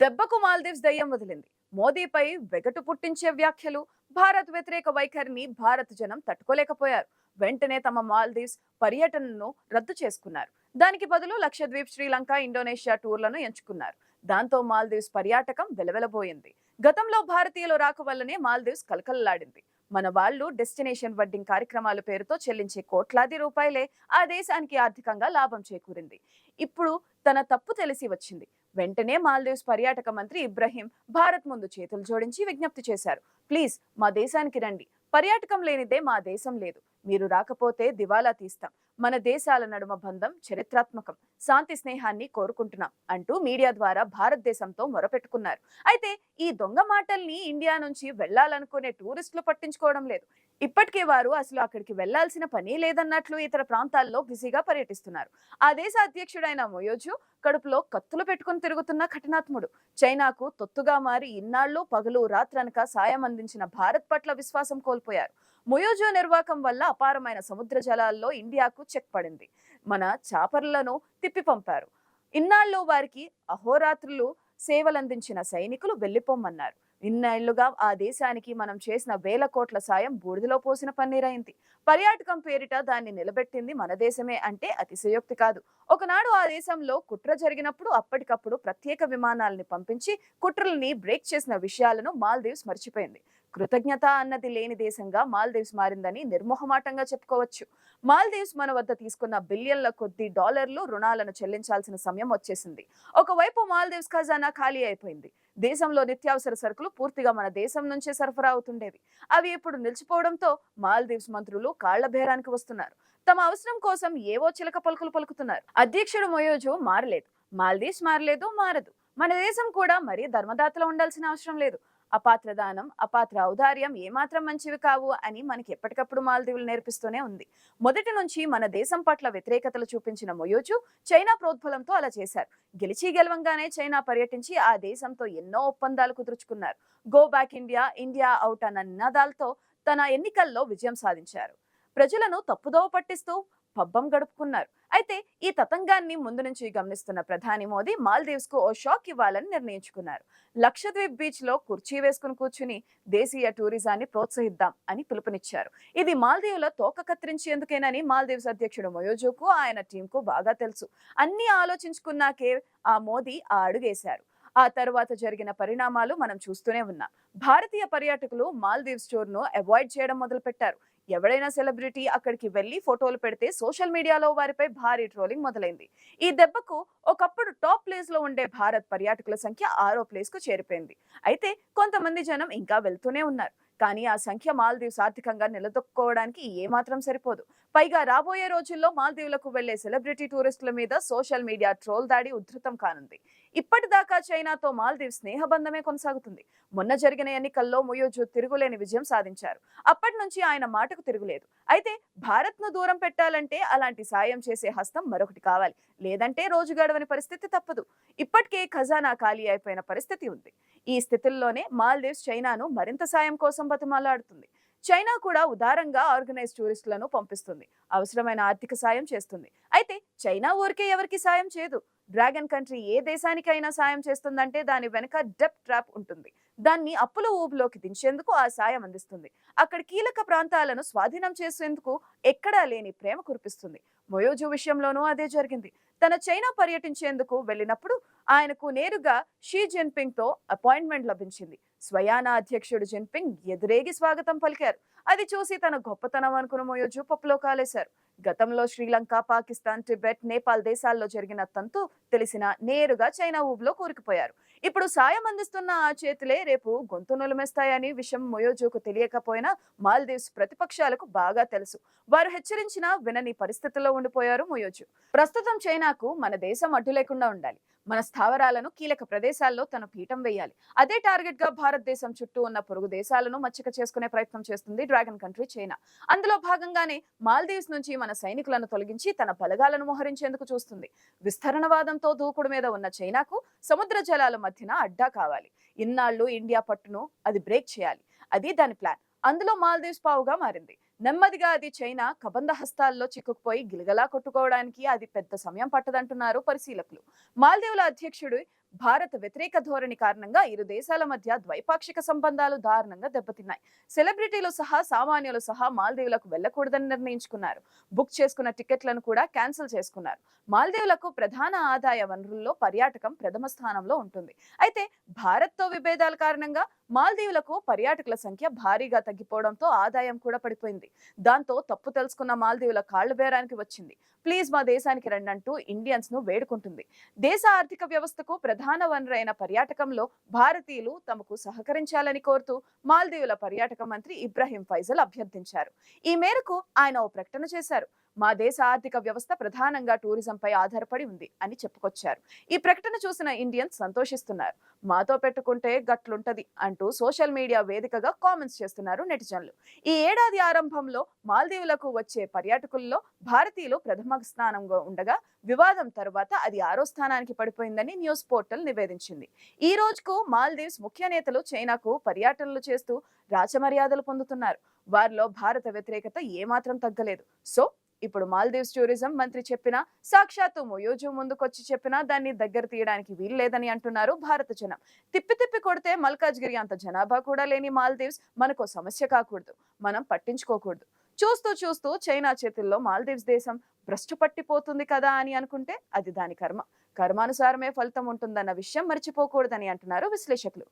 దెబ్బకు మాల్దీవ్స్ దయ్యం వదిలింది. మోదీపై వెగటు పుట్టించే వ్యాఖ్యలు భారత్ వ్యతిరేక వైఖరిని భారత్ జనం తట్టుకోలేకపోయారు. వెంటనే తమ మాల్దీవ్స్ పర్యటనను రద్దు చేసుకున్నారు. దానికి బదులు లక్షద్వీప్ శ్రీలంక ఇండోనేషియా టూర్లను ఎంచుకున్నారు. దాంతో మాల్దీవ్స్ పర్యాటకం వెలవెలబోయింది. గతంలో భారతీయుల రాక వల్లనే మాల్దీవ్స్ కలకలలాడింది. మన వాళ్ళు డెస్టినేషన్ వెడ్డింగ్ కార్యక్రమాల పేరుతో చెల్లించే కోట్లాది రూపాయలే ఆ దేశానికి ఆర్థికంగా లాభం చేకూరింది. ఇప్పుడు తన తప్పు తెలిసి వచ్చింది. వెంటనే మాల్దీవ్స్ పర్యాటక మంత్రి ఇబ్రహీం భారత్ ముందు చేతులు జోడించి విజ్ఞప్తి చేశారు. ప్లీజ్ మా దేశానికి రండి. పర్యాటకం లేనిదే మా దేశం లేదు. మీరు రాకపోతే దివాలా తీస్తాం. మన దేశాల నడుమ బంధం చరిత్రాత్మకం. శాంతి స్నేహాన్ని కోరుకుంటున్నాం అంటూ మీడియా ద్వారా భారతదేశంతో మొరపెట్టుకున్నారు. అయితే ఈ దొంగ మాటల్ని ఇండియా నుంచి వెళ్ళాలనుకునే టూరిస్టులు పట్టించుకోవడం లేదు. ఇప్పటికే వారు అసలు అక్కడికి వెళ్ళాల్సిన పని లేదన్నట్లు ఇతర ప్రాంతాల్లో బిజీగా పర్యటిస్తున్నారు. ఆ దేశ అధ్యక్షుడైన మొయోజు కడుపులో కత్తులు పెట్టుకుని తిరుగుతున్న కఠినాత్ముడు. చైనాకు తొత్తుగా మారి ఇన్నాళ్ళు పగలు రాత్రనక సాయం అందించిన భారత్ పట్ల విశ్వాసం కోల్పోయారు. మొయోజో నిర్వాకం వల్ల అపారమైన సముద్ర జలాల్లో ఇండియాకు చెక్ పడింది. మన చాపర్లను తిప్పి పంపారు. ఇన్నాళ్ళు వారికి అహోరాత్రులు సేవలందించిన సైనికులు వెళ్ళిపోమ్మన్నారు ఇన్నేళ్ళుగా ఆ దేశానికి మనం చేసిన వేల కోట్ల సాయం బూడిదలో పోసిన పన్నీరైంది. పర్యాటకం పేరిట దాన్ని నిలబెట్టింది మన దేశమే అంటే అతిశయోక్తి కాదు. ఒకనాడు ఆ దేశంలో కుట్ర జరిగినప్పుడు అప్పటికప్పుడు ప్రత్యేక విమానాలని పంపించి కుట్రల్ని బ్రేక్ చేసిన విషయాలను మాల్దీవ్స్ మర్చిపోయింది. కృతజ్ఞత అన్నది లేని దేశంగా మాల్దీవ్స్ మారిందని నిర్మోహమాటంగా చెప్పుకోవచ్చు. మాల్దీవ్స్ మన వద్ద తీసుకున్న బిలియన్ల కొద్ది డాలర్లు రుణాలను చెల్లించాల్సిన సమయం వచ్చేసింది. ఒకవైపు మాల్దీవ్స్ ఖజానా ఖాళీ అయిపోయింది. దేశంలో నిత్యావసర సరుకులు పూర్తిగా మన దేశం నుంచే సరఫరా అవుతుండేవి. అవి ఇప్పుడు నిలిచిపోవడంతో మాల్దీవ్స్ మంత్రులు కాళ్ళ బేరానికి వస్తున్నారు. తమ అవసరం కోసం ఏవో చిలక పలుకులు పలుకుతున్నారు. అధ్యక్షుడు మొయోజు మారలేదు. మాల్దీవ్స్ మారలేదు మారదు. మన దేశం కూడా మరీ ధర్మదాతలో ఉండాల్సిన అవసరం లేదు. అపాత్ర దానం అపాత్ర ఔదార్యం ఏమాత్రం మంచివి కావు అని మనకి ఎప్పటికప్పుడు మాల్దీవులు నేర్పిస్తూనే ఉంది. మొదటి నుంచి మన దేశం పట్ల వ్యతిరేకతలు చూపించిన మొయోజు చైనా ప్రోద్బలంతో అలా చేశారు. గెలిచి గెలవంగానే చైనా పర్యటించి ఆ దేశంతో ఎన్నో ఒప్పందాలు కుదుర్చుకున్నారు. Go back India India out అన్న నినాదాలతో తన ఎన్నికల్లో విజయం సాధించారు. ప్రజలను తప్పుదోవ పట్టిస్తూ పబ్బం గడుపుకున్నారు. అయితే ఈ తతంగాన్ని ముందు నుంచి గమనిస్తున్న ప్రధాని మోదీ మాల్దీవ్స్కు ఓ షాక్ ఇవ్వాలని నిర్ణయించుకున్నారు. లక్షద్వీప్ బీచ్లో కుర్చీ వేసుకుని కూర్చుని దేశీయ టూరిజాన్ని ప్రోత్సహిద్దాం అని పిలుపునిచ్చారు. ఇది మాల్దీవుల తోక కత్తిరించేందుకేనని మాల్దీవ్స్ అధ్యక్షుడు మయోజోకు ఆయన టీంకు బాగా తెలుసు. అన్ని ఆలోచించుకున్నాకే ఆ మోదీ ఆ అడుగేశారు. ఆ తర్వాత జరిగిన పరిణామాలు మనం చూస్తూనే ఉన్నాం. భారతీయ పర్యాటకులు మాల్దీవ్స్ టూర్ను అవాయిడ్ చేయడం మొదలుపెట్టారు. ఎవడైనా సెలబ్రిటీ అక్కడికి వెళ్ళి ఫోటోలు పెడితే సోషల్ మీడియాలో వారిపై భారీ ట్రోలింగ్ మొదలైంది. ఈ దెబ్బకు ఒకప్పుడు టాప్ ప్లేస్లో ఉండే భారత్ పర్యాటకుల సంఖ్య ఆరో ప్లేస్కు చేరిపోయింది. అయితే కొంతమంది జనం ఇంకా వెళ్తూనే ఉన్నారు. కానీ ఆ సంఖ్య మాల్దీవ్స్ ఆర్థికంగా నిలదొక్కుకోవడానికి ఏమాత్రం సరిపోదు. పైగా రాబోయే రోజుల్లో మాల్దీవులకు వెళ్ళే సెలబ్రిటీ టూరిస్టుల మీద సోషల్ మీడియా ట్రోల్ దాడి ఉధృతం కానుంది. ఇప్పటిదాకా చైనాతో మాల్దీవ్ స్నేహబంధమే కొనసాగుతుంది. మొన్న జరిగిన ఎన్నికల్లో మొయోజు తిరుగులేని విజయం సాధించారు. అప్పటి నుంచి ఆయన మాటకు తిరుగులేదు. అయితే భారత్ను దూరం పెట్టాలంటే అలాంటి సాయం చేసే హస్తం మరొకటి కావాలి. లేదంటే రోజు గడవని పరిస్థితి తప్పదు. ఇప్పటికే ఖజానా ఖాళీ అయిపోయిన పరిస్థితి ఉంది. ఈ స్థితుల్లోనే మాల్దీవ్స్ చైనాను మరింత సాయం కోసం బతిమాలాడుతుంది. చైనా కూడా ఉదారంగా ఆర్గనైజ్ టూరిస్టులను పంపిస్తుంది. అవసరమైన ఆర్థిక సాయం చేస్తుంది. అయితే చైనా ఊరికే ఎవరికి సాయం చేయదు. డ్రాగన్ కంట్రీ ఏ దేశానికైనా సాయం చేస్తుందంటే దాని వెనుక డెప్ ట్రాప్ ఉంటుంది. దాన్ని అప్పుల ఊబిలోకి దించేందుకు ఆ సాయం అందిస్తుంది. అక్కడ కీలక ప్రాంతాలను స్వాధీనం చేసేందుకు ఎక్కడా లేని ప్రేమ కురిపిస్తుంది. మొయోజు విషయంలోనూ అదే జరిగింది. తన చైనా పర్యటించేందుకు వెళ్ళినప్పుడు ఆయనకు నేరుగా షీ జిన్పింగ్తో అపాయింట్మెంట్ లభించింది. స్వయానా అధ్యక్షుడు జిన్పింగ్ ఎదురేగి స్వాగతం పలికారు. అది చూసి తన గొప్పతనం అనుకున్న మోయోజు పప్పులో కాలేశారు. గతంలో శ్రీలంక పాకిస్తాన్ టిబెట్ నేపాల్ దేశాల్లో జరిగిన తంతు తెలిసిన నేరుగా చైనా ఊబిలో కూరుకుపోయారు. ఇప్పుడు సాయం అందిస్తున్న ఆ చేతులే రేపు గొంతు నులిమేస్తాయని విషయం మొయోజోకు తెలియకపోయినా మాల్దీవ్స్ ప్రతిపక్షాలకు బాగా తెలుసు. వారు హెచ్చరించినా వినని పరిస్థితుల్లో ఉండిపోయారు మొయోజు. ప్రస్తుతం చైనాకు మన దేశం అడ్డు లేకుండా ఉండాలి. మన స్థావరాలను కీలక ప్రదేశాల్లో తన పీఠం వేయాలి. అదే టార్గెట్గా భారతదేశం చుట్టూ ఉన్న పొరుగు దేశాలను మచ్చిక చేసుకునే ప్రయత్నం చేస్తుంది డ్రాగన్ కంట్రీ చైనా. అందులో భాగంగానే మాల్దీవ్స్ నుంచి మన సైనికులను తొలగించి తన బలగాలను మోహరించేందుకు చూస్తుంది. విస్తరణవాదంతో దూకుడు మీద ఉన్న చైనాకు సముద్ర జలాల మధ్యన అడ్డా కావాలి. ఇన్నాళ్ళు ఇండియా పట్టును అది బ్రేక్ చేయాలి. అది దాని ప్లాన్. అందులో మాల్దీవ్స్ పావుగా మారింది. నెమ్మదిగా అది చైనా కబంధ హస్తాల్లో చిక్కుకుపోయి గిలగలా కొట్టుకోవడానికి అది పెద్ద సమయం పట్టదంటున్నారు పరిశీలకులు. మాల్దీవుల అధ్యక్షుడు భారత్ వ్యతిరేక ధోరణి కారణంగా ఇరు దేశాల మధ్య ద్వైపాక్షిక సంబంధాలు దారుణంగా దెబ్బతిన్నాయి. సెలబ్రిటీలు సహా సామాన్యులు సహా మాల్దీవులకు వెళ్ళకూడదని నిర్ణయించుకున్నారు. బుక్ చేసుకున్న టికెట్లను కూడా క్యాన్సిల్ చేసుకున్నారు. మాల్దీవులకు ప్రధాన ఆదాయ వనరుల్లో పర్యాటకం ప్రథమ స్థానంలో ఉంటుంది. అయితే భారత్తో విభేదాల కారణంగా మాల్దీవులకు పర్యాటకుల సంఖ్య భారీగా తగ్గిపోవడంతో ఆదాయం కూడా పడిపోయింది. దాంతో తప్పు తెలుసుకున్న మాల్దీవుల కాళ్ళు బేరానికి వచ్చింది. ప్లీజ్ మా దేశానికి రండి అంటూ ఇండియన్స్ను వేడుకుంటుంది. దేశ ఆర్థిక వ్యవస్థకు ప్రధాన వనరైన పర్యాటకంలో భారతీయులు తమకు సహకరించాలని కోరుతూ మాల్దీవుల పర్యాటక మంత్రి ఇబ్రాహీం ఫైజల్ అభ్యర్థించారు. ఈ మేరకు ఆయన ఓ ప్రకటన చేశారు. మా దేశ ఆర్థిక వ్యవస్థ ప్రధానంగా టూరిజంపై ఆధారపడి ఉంది అని చెప్పుకొచ్చారు. ఈ ప్రకటన చూసిన ఇండియన్స్ సంతోషిస్తున్నారు. మాతో పెట్టుకుంటే గట్లుంటది అంటూ సోషల్ మీడియా వేదికగా కామెంట్స్ చేస్తున్నారు నెటిజన్లు. ఈ ఏడాది ఆరంభంలో మాల్దీవులకు వచ్చే పర్యాటకుల్లో భారతీయులు ప్రథమ స్థానంగా ఉండగా వివాదం తర్వాత అది ఆరో స్థానానికి పడిపోయిందని న్యూస్ పోర్టల్ నివేదించింది. ఈ రోజుకు మాల్దీవ్స్ ముఖ్య నేతలు చైనాకు పర్యటనలు చేస్తూ రాచమర్యాదలు పొందుతున్నారు. వారిలో భారత వ్యతిరేకత ఏమాత్రం తగ్గలేదు. సో ఇప్పుడు మాల్దీవ్స్ టూరిజం మంత్రి చెప్పినా సాక్షాత్తు మొయోజు ముందుకొచ్చి చెప్పినా దాన్ని దగ్గర తీయడానికి వీలు లేదని అంటున్నారు భారత జనం. తిప్పి తిప్పి కొడితే మల్కాజ్గిరి అంత జనాభా కూడా లేని మాల్దీవ్స్ మనకు సమస్య కాకూడదు మనం పట్టించుకోకూడదు. చూస్తూ చూస్తూ చైనా చేతుల్లో మాల్దీవ్స్ దేశం భ్రష్టు పట్టిపోతుంది కదా అని అనుకుంటే అది దాని కర్మ. కర్మానుసారమే ఫలితం ఉంటుందన్న విషయం మర్చిపోకూడదని అంటున్నారు విశ్లేషకులు.